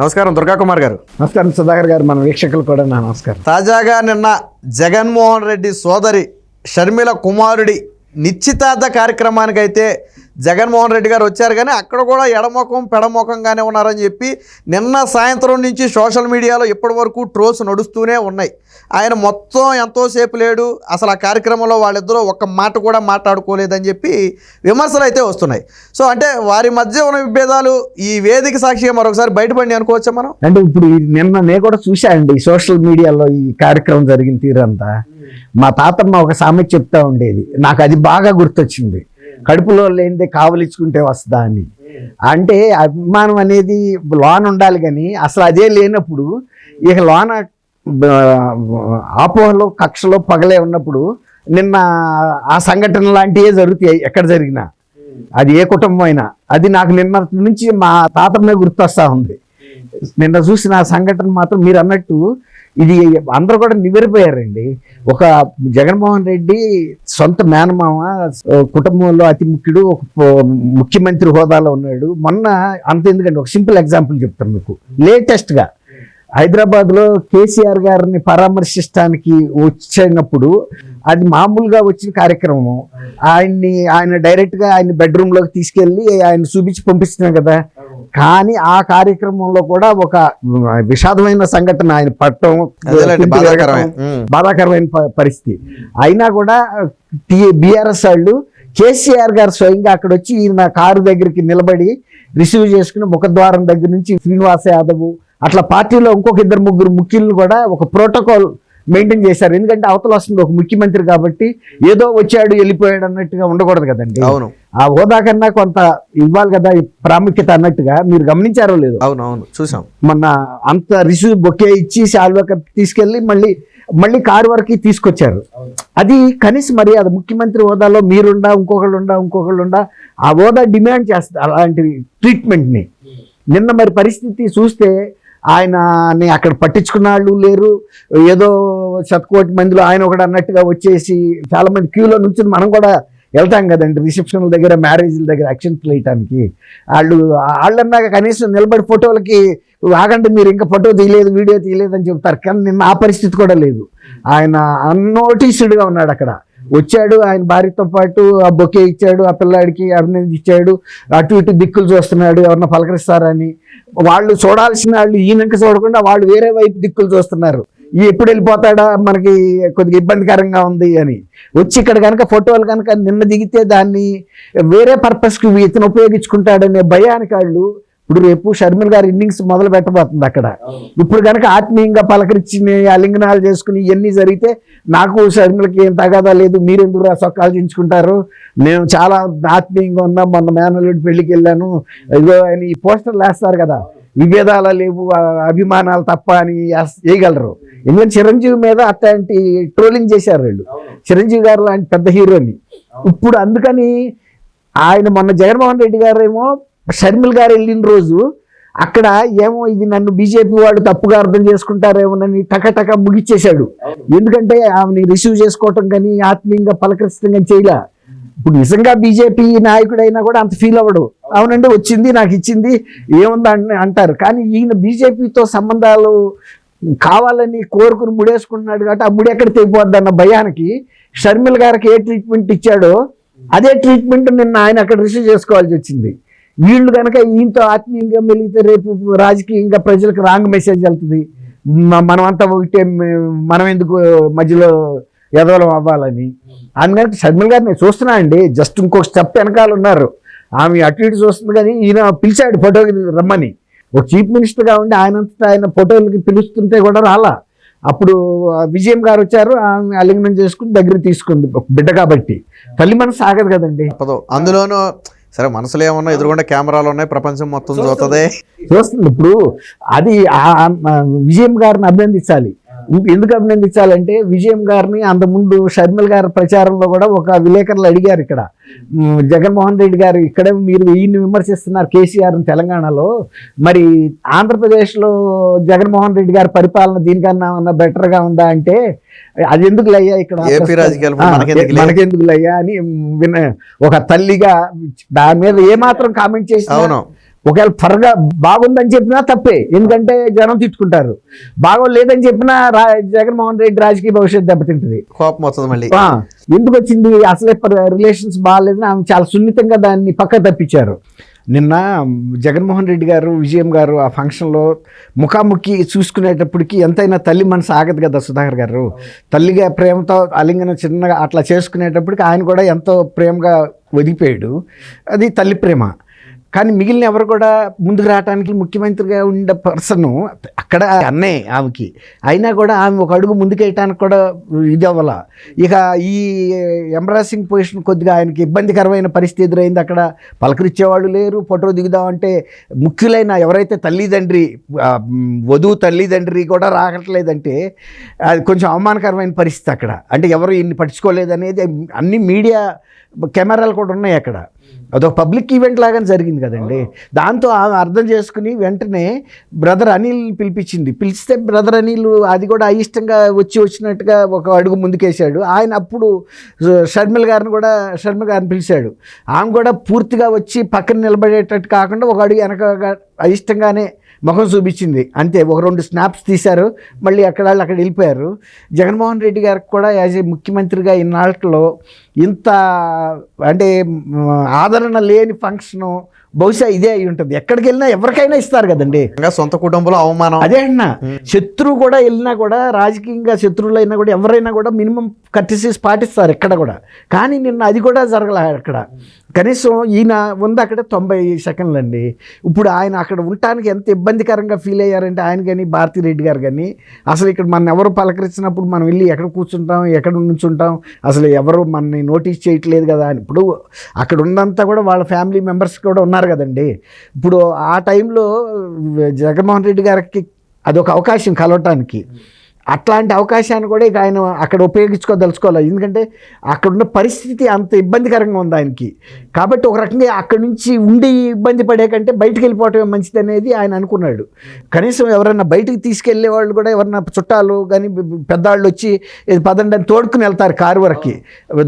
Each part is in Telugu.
నమస్కారం దుర్గా కుమార్ గారు. నమస్కారం సుధాకర్ గారు మన వీక్షకులు కూడా నా నమస్కారం. తాజాగా నిన్న జగన్మోహన్ రెడ్డి సోదరి షర్మిల కుమారుడి నిశ్చితార్థ కార్యక్రమానికి అయితే జగన్మోహన్ రెడ్డి గారు వచ్చారు కానీ అక్కడ కూడా ఎడమొఖం పెడమొఖంగానే ఉన్నారని చెప్పి నిన్న సాయంత్రం నుంచి సోషల్ మీడియాలో ఇప్పటి వరకు ట్రోల్స్ నడుస్తూనే ఉన్నాయి. ఆయన మొత్తం ఎంతోసేపు లేడు. అసలు ఆ కార్యక్రమంలో వాళ్ళిద్దరూ ఒక్క మాట కూడా మాట్లాడుకోలేదని చెప్పి విమర్శలు అయితే వస్తున్నాయి. సో అంటే వారి మధ్య ఉన్న విభేదాలు ఈ వేదిక సాక్షిగా మరొకసారి బయటపడి అనుకోవచ్చా మనం? అంటే ఇప్పుడు నిన్న నేను కూడా చూశానండి సోషల్ మీడియాలో ఈ కార్యక్రమం జరిగిన తీరంతా. మా తాతమ్మ ఒక సామెత చెప్తా ఉండేది నాకు అది బాగా గుర్తొచ్చింది. కడుపులో లేనిదే కావలించుకుంటే వస్తుందా అని. అంటే అభిమానం అనేది లోన్ ఉండాలి కానీ అసలు అదే లేనప్పుడు ఇక లోన ఆపోహలో కక్షలో పగలే ఉన్నప్పుడు నిన్న ఆ సంఘటన లాంటివే జరుగుతాయి ఎక్కడ జరిగినా. అది ఏ కుటుంబం అయినా. అది నాకు నిన్న నుంచి మా తాతమ్మే గుర్తొస్తా ఉంది. నిన్న చూసిన ఆ సంఘటన మాత్రం మీరు అన్నట్టు ఇది అందరూ కూడా నివ్వెరపోయారండి. ఒక జగన్మోహన్ రెడ్డి సొంత మేనమామ కుటుంబంలో అతి ముఖ్యుడు ఒక ముఖ్యమంత్రి హోదాలో ఉన్నాడు. మొన్న అంత ఎందుకంటే ఒక సింపుల్ ఎగ్జాంపుల్ చెప్తాను మీకు. లేటెస్ట్గా హైదరాబాద్లో కేసీఆర్ గారిని పరామర్శించడానికి వచ్చినప్పుడు అది మామూలుగా వచ్చిన కార్యక్రమం. ఆయన్ని ఆయన డైరెక్ట్గా ఆయన బెడ్రూమ్లోకి తీసుకెళ్ళి ఆయన చూపించి పంపిస్తున్నాం కదా. కానీ ఆ కార్యక్రమంలో కూడా ఒక విషాదమైన సంఘటన ఆయన పట్టడం. బాధాకరమైన పరిస్థితి అయినా కూడా బీఆర్ఎస్ వాళ్ళు కేసీఆర్ గారు స్వయంగా అక్కడ వచ్చి ఈయన కారు దగ్గరికి నిలబడి రిసీవ్ చేసుకుని ముఖద్వారం దగ్గర నుంచి శ్రీనివాస యాదవ్ అట్లా పార్టీలో ఇంకొక ఇద్దరు ముగ్గురు ముఖ్యులు కూడా ఒక ప్రోటోకాల్ మెయింటైన్ చేశారు. ఎందుకంటే అవతల వస్తుంది ఒక ముఖ్యమంత్రి కాబట్టి ఏదో వచ్చాడు వెళ్ళిపోయాడు అన్నట్టుగా ఉండకూడదు కదండి. అవును. ఆ హోదా కన్నా కొంత ఇవ్వాలి కదా ఈ ప్రాముఖ్యత అన్నట్టుగా మీరు గమనించారో లేదు? అవును అవును. చూసాం. మొన్న అంత రిసీవ్ బొకే ఇచ్చి శాల్వా తీసుకెళ్ళి మళ్ళీ మళ్ళీ కారు వరకు తీసుకొచ్చారు. అది కనీస మర్యాద. ముఖ్యమంత్రి హోదాలో మీరుండా ఇంకొకళ్ళు ఉండా ఇంకొకళ్ళు ఉండా ఆ హోదా డిమాండ్ చేస్తారు అలాంటి ట్రీట్మెంట్ని. నిన్న మరి పరిస్థితి చూస్తే ఆయనని అక్కడ పట్టించుకున్న వాళ్ళు లేరు. ఏదో శతకోటి మందిలో ఆయన ఒకటి అన్నట్టుగా వచ్చేసి చాలామంది క్యూలో నుంచి మనం కూడా వెళ్తాం కదండి రిసెప్షన్ల దగ్గర మ్యారేజ్ల దగ్గర యాక్షన్ వేయటానికి వాళ్ళు వాళ్ళన్నాక కనీసం నిలబడి ఫోటోలకి ఆగండి మీరు ఇంకా ఫోటో తీయలేదు వీడియో తీయలేదు అని చెప్తారు. కానీ నిన్న ఆ పరిస్థితి కూడా లేదు. ఆయన అన్నోటీస్డ్గా ఉన్నాడు అక్కడ. వచ్చాడు ఆయన భార్యతో పాటు ఆ బొకే ఇచ్చాడు ఆ పిల్లాడికి అభినందించాడు అటు ఇటు దిక్కులు చూస్తున్నాడు ఎవరన్నా పలకరిస్తారని. వాళ్ళు చూడాల్సిన వాళ్ళు ఈయనకి చూడకుండా వాళ్ళు వేరే వైపు దిక్కులు చూస్తున్నారు. ఈ ఎప్పుడు వెళ్ళిపోతాడా? మనకి కొద్దిగా ఇబ్బందికరంగా ఉంది అని. వచ్చి ఇక్కడ కనుక ఫోటోలు కనుక నిన్న దిగితే దాన్ని వేరే పర్పస్కి ఇతను ఉపయోగించుకుంటాడనే భయానికి వాళ్ళు ఇప్పుడు రేపు షర్మిల్ గారి ఇన్నింగ్స్ మొదలు పెట్టబోతుంది అక్కడ. ఇప్పుడు కనుక ఆత్మీయంగా పలకరించి అలింగనాలు చేసుకుని ఇవన్నీ జరిగితే నాకు షర్మిలకి ఏం తగాదా లేదు. మీరెందుకు రా సొక్కాలు చించుకుంటారు? నేను చాలా ఆత్మీయంగా ఉన్నాం మొన్న మేనల్లుడి పెళ్ళికి వెళ్ళాను. ఇదిగో అని ఈ పోస్టర్లు వేస్తారు కదా. విభేదాలు లేవు అభిమానాలు తప్ప అని వేయగలరు. ఎందుకంటే చిరంజీవి మీద అట్లాంటి ట్రోలింగ్ చేశారు వీళ్ళు. చిరంజీవి గారు లాంటి పెద్ద హీరోని ఇప్పుడు అందుకని ఆయన మొన్న జగన్మోహన్ రెడ్డి గారు ఏమో షర్మిల్ గారు వెళ్ళిన రోజు అక్కడ ఏమో ఇది నన్ను బీజేపీ వాళ్ళు తప్పుగా అర్థం చేసుకుంటారేమోనని టకటక ముగిచ్చేశాడు. ఎందుకంటే ఆమెని రిసీవ్ చేసుకోవటం కానీ ఆత్మీయంగా పలకరించడం కానీ చేయలే. ఇప్పుడు నిజంగా బీజేపీ నాయకుడైనా కూడా అంత ఫీల్ అవ్వడు. అవునండి వచ్చింది నాకు ఇచ్చింది ఏముంది అని అంటారు. కానీ ఈయన బీజేపీతో సంబంధాలు కావాలని కోరుకుని ముడేసుకుంటున్నాడు కాబట్టి ఆ ముడి ఎక్కడ తెగిపోద్ది అన్న భయానికి షర్మిల్ గారికి ఏ ట్రీట్మెంట్ ఇచ్చాడో అదే ట్రీట్మెంట్ నిన్న ఆయన అక్కడ రిసీవ్ చేసుకోవాల్సి వచ్చింది. వీళ్ళు కనుక ఈయనతో ఆత్మీయంగా మెలిగితే రేపు రాజకీయంగా ప్రజలకు రాంగ్ మెసేజ్ వెళ్తుంది. మనమంతా ఒకటే మనం ఎందుకు మధ్యలో ఎదవలం అవ్వాలని. అందుకని షర్మిల గారు నేను చూస్తున్నా అండి జస్ట్ ఇంకొక స్టెప్ వెనకాల ఉన్నారు. ఆమె అటు ఇటు చూస్తుంది కానీ ఈయన పిలిచాడు ఫోటోకి రమ్మని. ఒక చీఫ్ మినిస్టర్గా ఉండి ఆయనంతటా ఆయన ఫోటోలకి పిలుస్తుంటే కూడా రాలా. అప్పుడు విజయం గారు వచ్చారు ఆమె అలింగనం చేసుకుని దగ్గర తీసుకుంది. బిడ్డ కాబట్టి. తల్లి మనసు ఆగదు కదండి. అందులోనూ సరే మనసులో ఏమన్నా ఎదురుగుండా కెమెరాలు ఉన్నాయి ప్రపంచం మొత్తం చూస్తుంది చూస్తుంది. ఇప్పుడు అది విజయం గారిని అభినందించాలి. ఎందుకు అభినందించాలంటే విజయం గారిని అంతకుముందు షర్మిల్ గారి ప్రచారంలో కూడా ఒక విలేకరులు అడిగారు ఇక్కడ. జగన్మోహన్ రెడ్డి గారు ఇక్కడే మీరు ఈయన్ని విమర్శిస్తున్నారు కేసీఆర్ తెలంగాణలో. మరి ఆంధ్రప్రదేశ్లో జగన్మోహన్ రెడ్డి గారి పరిపాలన దీనికన్నా ఉన్న better గా ఉందా అంటే అది ఎందుకు లయ్యా ఇక్కడ? మనకెందుకు లయ్యా? అని విన ఒక తల్లిగా దాని మీద ఏమాత్రం కామెంట్ చేసి అవును. ఒకవేళ త్వరగా బాగుందని చెప్పినా తప్పే. ఎందుకంటే జనం తిట్టుకుంటారు. బాగోలేదని చెప్పినా రా జగన్మోహన్ రెడ్డి రాజకీయ భవిష్యత్తు దెబ్బతింటుంది. కోపం వస్తుంది మళ్ళీ. ఆ, ఎందుకు వచ్చింది అసలే రిలేషన్స్ బాగాలేదని ఆమె చాలా సున్నితంగా దాన్ని పక్క తప్పించారు. నిన్న జగన్మోహన్ రెడ్డి గారు విజయం గారు ఆ ఫంక్షన్లో ముఖాముఖి చూసుకునేటప్పటికి ఎంతైనా తల్లి మనసు ఆగదు కదా సుధాకర్ గారు. తల్లిగా ప్రేమతో అలింగనం చిన్నగా అట్లా చేసుకునేటప్పటికి ఆయన కూడా ఎంతో ప్రేమగా ఒదిగిపోయాడు. అది తల్లి ప్రేమ. కానీ మిగిలిన ఎవరు కూడా ముందుకు రావడానికి ముఖ్యమంత్రిగా ఉండే పర్సన్ అక్కడ అన్నే ఆమెకి. అయినా కూడా ఆమె ఒక అడుగు ముందుకేయటానికి కూడా ఇది అవ్వాల ఇక ఈ ఎంబ్రాసింగ్ పొజిషన్ కొద్దిగా ఆయనకి ఇబ్బందికరమైన పరిస్థితి ఎదురైంది. అక్కడ పలకరించేవాళ్ళు లేరు. ఫోటో దిగుదామంటే ముఖ్యులైన ఎవరైతే తల్లిదండ్రి వధువు తల్లిదండ్రి కూడా రాగట్లేదంటే అది కొంచెం అవమానకరమైన పరిస్థితి అక్కడ. అంటే ఎవరు ఇన్ని పట్టించుకోలేదు అనేది అన్ని మీడియా కెమెరాలు కూడా ఉన్నాయి అక్కడ. అదొక పబ్లిక్ ఈవెంట్ లాగానే జరిగింది కదండి. దాంతో ఆమె అర్థం చేసుకుని వెంటనే బ్రదర్ అనిల్ పిలిపించింది. పిలిస్తే బ్రదర్ అనిల్ అది కూడా అయిష్టంగా వచ్చి వచ్చినట్టుగా ఒక అడుగు ముందుకేశాడు. ఆయన అప్పుడు షర్మిల గారిని కూడా షర్మిల గారిని పిలిచాడు. ఆమె కూడా పూర్తిగా వచ్చి పక్కన నిలబడేటట్టు కాకుండా ఒక అడుగు వెనక అయిష్టంగానే ముఖం చూపించింది. అంతే ఒక రెండు స్నాప్స్ తీశారు. మళ్ళీ అక్కడ వాళ్ళు అక్కడ వెళ్ళిపోయారు. జగన్మోహన్ రెడ్డి గారికి కూడా యాజ్ ఏ ముఖ్యమంత్రిగా ఇన్నాళ్ళలో ఇంత అంటే ఆదరణ లేని ఫంక్షను బహుశా ఇదే అయి ఉంటుంది. ఎక్కడికి వెళ్ళినా ఎవరికైనా ఇస్తారు కదండి. సొంత కుటుంబంలో అవమానం. అదే అన్న శత్రువు కూడా వెళ్ళినా కూడా రాజకీయంగా శత్రువులు అయినా కూడా ఎవరైనా కూడా మినిమం కర్టిసీస్ పాటిస్తారు ఎక్కడ కూడా. కానీ నిన్న అది కూడా జరగలే అక్కడ. కనీసం ఈయన ఉంది అక్కడ తొంభై సెకండ్లు అండి ఇప్పుడు ఆయన అక్కడ ఉండటానికి ఎంత ఇబ్బందికరంగా ఫీల్ అయ్యారంటే ఆయన కానీ భారతిరెడ్డి గారు కానీ అసలు ఇక్కడ మన ఎవరు పలకరించినప్పుడు మనం వెళ్ళి ఎక్కడ కూర్చుంటాం ఎక్కడ నుంచుంటాం అసలు ఎవరు మనని నోటీస్ చేయట్లేదు కదా అని. ఇప్పుడు అక్కడ ఉన్నంతా కూడా వాళ్ళ ఫ్యామిలీ మెంబర్స్ కూడా ఉన్నారు కదండి. ఇప్పుడు ఆ టైంలో జగన్మోహన్ రెడ్డి గారికి అదొక అవకాశం కలవటానికి. అట్లాంటి అవకాశాన్ని కూడా ఇక ఆయన అక్కడ ఉపయోగించుకోదలుచుకోవాలి. ఎందుకంటే అక్కడ ఉన్న పరిస్థితి అంత ఇబ్బందికరంగా ఉంది ఆయనకి. కాబట్టి ఒక రకంగా అక్కడ నుంచి ఉండి ఇబ్బంది పడే కంటే బయటకు వెళ్ళిపోవటమే మంచిది అనేది ఆయన అనుకున్నాడు. కనీసం ఎవరైనా బయటికి తీసుకెళ్ళే వాళ్ళు కూడా ఎవరైనా చుట్టాలు కానీ పెద్దవాళ్ళు వచ్చి పదండని పదండి అని తోడుకుని వెళ్తారు కారు వరకు.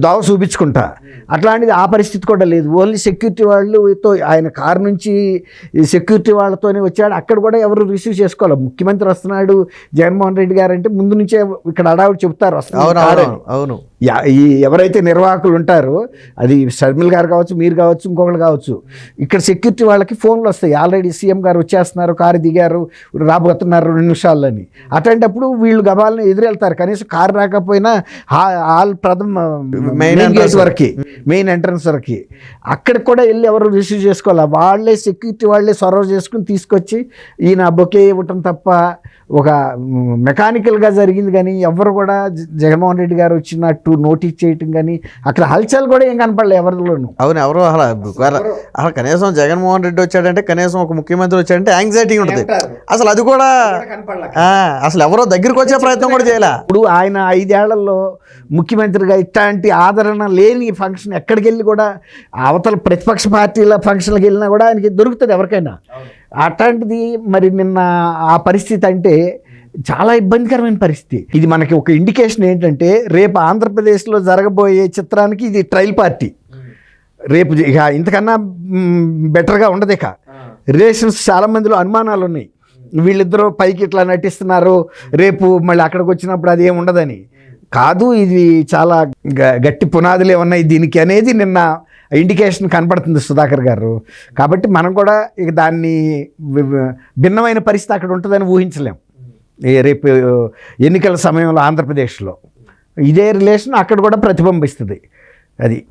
దోవ చూపించుకుంటా. అట్లాంటిది ఆ పరిస్థితి కూడా లేదు. ఓన్లీ సెక్యూరిటీ వాళ్ళతో ఆయన కారు నుంచి సెక్యూరిటీ వాళ్ళతోనే వచ్చాడు. అక్కడ కూడా ఎవరు రిసీవ్ చేసుకోవాలి. ముఖ్యమంత్రి వస్తున్నాడు జగన్మోహన్ రెడ్డి గారు అంటే ముందు నుంచే ఇక్కడ అడావుడు చెప్తారు కారు అవును ఈ ఎవరైతే నిర్వాహకులు ఉంటారో అది షర్మిల్ గారు కావచ్చు మీరు కావచ్చు ఇంకొకరు కావచ్చు ఇక్కడ సెక్యూరిటీ వాళ్ళకి ఫోన్లు వస్తాయి. ఆల్రెడీ సీఎం గారు వచ్చేస్తున్నారు కారు దిగారు రాబోతున్నారు రెండు నిమిషాల్లోని. అట్లాంటప్పుడు వీళ్ళు గబాలను ఎదురెళ్తారు. కనీసం కారు రాకపోయినా హాల్ ప్రథమ మెయిన్ గేట్ entrance. వరకు. మెయిన్ ఎంట్రన్స్ వరకు. అక్కడికి కూడా వెళ్ళి ఎవరు రిసీవ్ చేసుకోవాలి? వాళ్ళే సెక్యూరిటీ వాళ్ళే సొరవ చేసుకుని తీసుకొచ్చి ఈయన బొకే ఇవ్వటం తప్ప ఒక మెకానికల్గా జరిగింది కానీ ఎవరు కూడా జగన్మోహన్ రెడ్డి గారు వచ్చినట్టు నోటీస్ చేయటం కానీ అక్కడ హల్చల్ కూడా ఏం కనపడలే ఎవరిలోనూ. అవును ఎవరు అసలు ఒకవేళ అసలు కనీసం జగన్మోహన్ రెడ్డి వచ్చాడంటే కనీసం ఒక ముఖ్యమంత్రి వచ్చాడంటే యాంగ్జైటీ ఉంటుంది. అసలు అది కూడా ఆ, అసలు ఎవరో దగ్గరికి వచ్చే ప్రయత్నం కూడా చేయలే. ఇప్పుడు ఆయన ఐదేళ్ళలో ముఖ్యమంత్రిగా ఇట్లాంటి ఆదరణ లేని ఫంక్షన్ ఎక్కడికి వెళ్ళి కూడా అవతల ప్రతిపక్ష పార్టీల ఫంక్షన్కి వెళ్ళినా కూడా ఆయనకి దొరుకుతుంది ఎవరికైనా. అట్లాంటిది మరి నిన్న ఆ పరిస్థితి అంటే చాలా ఇబ్బందికరమైన పరిస్థితి. ఇది మనకి ఒక ఇండికేషన్ ఏంటంటే రేపు ఆంధ్రప్రదేశ్లో జరగబోయే చిత్రానికి ఇది ట్రయల్ పార్టీ రేపు ఇక ఇంతకన్నా బెటర్గా ఉండదు ఇక. రిలేషన్స్ చాలా మందిలో అనుమానాలు ఉన్నాయి. వీళ్ళిద్దరూ పైకి ఇట్లా నటిస్తున్నారు రేపు మళ్ళీ అక్కడికి వచ్చినప్పుడు అది ఏమి ఉండదని. కాదు ఇది చాలా గ- గట్టి పునాదులే ఉన్నాయి. దీనికి అనేది నిన్న ఇండికేషన్ కనపడుతుంది సుధాకర్ గారు. కాబట్టి మనం కూడా ఇక దాన్ని భిన్నమైన పరిస్థితి అక్కడ ఉంటుందని ఊహించలేం. ఏ రేపు ఎన్నికల సమయంలో ఆంధ్రప్రదేశ్లో. ఇదే రిలేషన్ అక్కడ కూడా ప్రతిబింబిస్తుంది. అది.